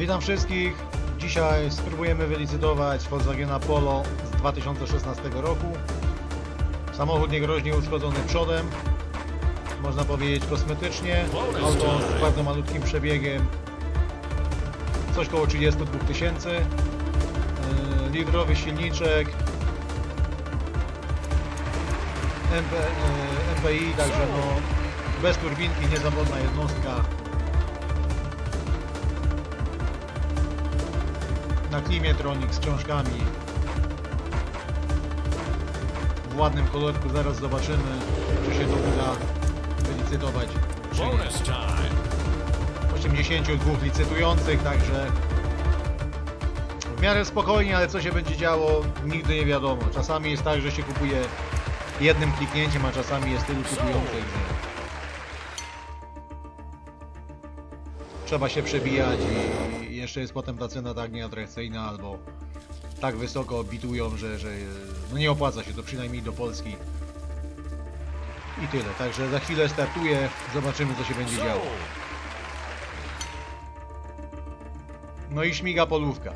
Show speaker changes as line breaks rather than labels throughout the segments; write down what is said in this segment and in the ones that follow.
Witam wszystkich. Dzisiaj spróbujemy wylicytować Volkswagena Polo z 2016 roku. Samochód niegroźnie uszkodzony przodem. Można powiedzieć kosmetycznie. Auto z bardzo malutkim przebiegiem. Coś koło 32 tysięcy. Yy, Litrowy silniczek. MP, yy, MPI, także no bez turbinki, niezawodna jednostka. Na klimie tronik z książkami w ładnym kolorku zaraz zobaczymy czy się to uda wylicytować czy nie.
Bonus time.
82 licytujących także w miarę spokojnie ale co się będzie działo nigdy nie wiadomo czasami jest tak że się kupuje jednym kliknięciem a czasami jest tylu kupujących że trzeba się przebijać i jeszcze jest potem ta cena tak nieatrakcyjna albo tak wysoko bitują, że, że no nie opłaca się to przynajmniej do Polski. I tyle, także za chwilę startuję, zobaczymy co się będzie działo. No i śmiga polówka.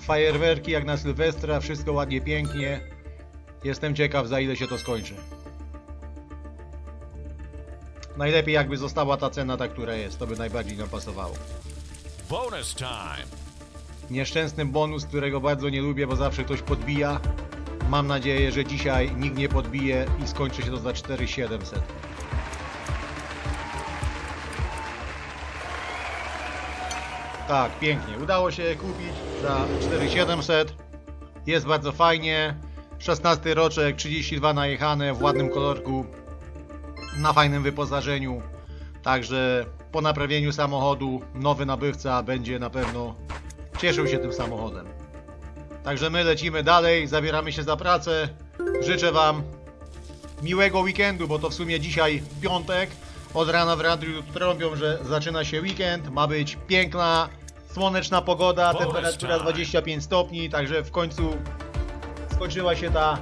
Fajerwerki jak na Sylwestra, wszystko ładnie, pięknie. Jestem ciekaw za ile się to skończy. Najlepiej jakby została ta cena ta, która jest, to by najbardziej nam pasowało.
Bonus time.
Nieszczęsny bonus, którego bardzo nie lubię, bo zawsze ktoś podbija. Mam nadzieję, że dzisiaj nikt nie podbije i skończy się to za 4700. Tak, pięknie. Udało się je kupić za 4700. Jest bardzo fajnie. 16 roczek, 32 najechane w ładnym kolorku. Na fajnym wyposażeniu. Także po naprawieniu samochodu nowy nabywca będzie na pewno cieszył się tym samochodem. Także my lecimy dalej, zabieramy się za pracę. Życzę Wam miłego weekendu, bo to w sumie dzisiaj piątek. Od rana w radiu trąbią, że zaczyna się weekend. Ma być piękna, słoneczna pogoda, temperatura
time.
25 stopni, także w końcu skończyła się ta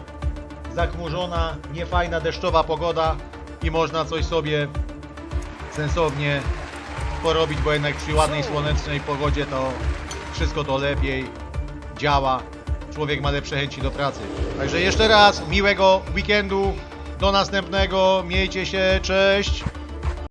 zachmurzona, niefajna, deszczowa pogoda i można coś sobie sensownie porobić, bo jednak przy ładnej, słonecznej pogodzie to wszystko to lepiej działa. Człowiek ma lepsze chęci do pracy. Także jeszcze raz miłego weekendu. Do następnego. Miejcie się. Cześć.